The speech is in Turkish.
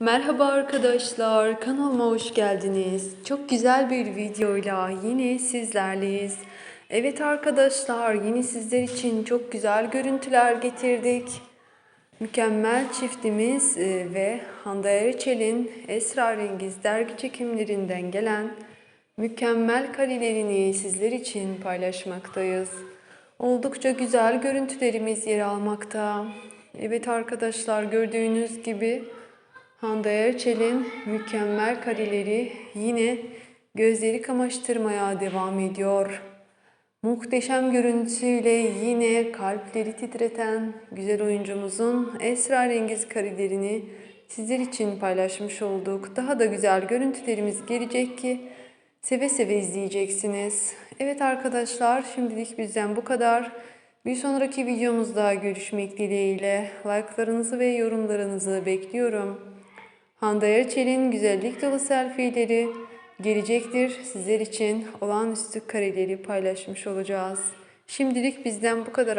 Merhaba arkadaşlar, kanalıma hoş geldiniz. Çok güzel bir videoyla yine sizlerleyiz. Evet arkadaşlar, yine sizler için çok güzel görüntüler getirdik. Mükemmel çiftimiz e, ve Hande Erçel'in Esrarengiz dergi çekimlerinden gelen mükemmel karelerini sizler için paylaşmaktayız. Oldukça güzel görüntülerimiz yer almakta. Evet arkadaşlar gördüğünüz gibi Hande Erçel'in mükemmel kareleri yine gözleri kamaştırmaya devam ediyor. Muhteşem görüntüsüyle yine kalpleri titreten güzel oyuncumuzun esrarengiz karelerini sizler için paylaşmış olduk. Daha da güzel görüntülerimiz gelecek ki seve seve izleyeceksiniz. Evet arkadaşlar şimdilik bizden bu kadar. Bir sonraki videomuzda görüşmek dileğiyle like'larınızı ve yorumlarınızı bekliyorum. Hande Erçel'in güzellik dolu selfie'leri gelecektir. Sizler için olağanüstü kareleri paylaşmış olacağız. Şimdilik bizden bu kadar.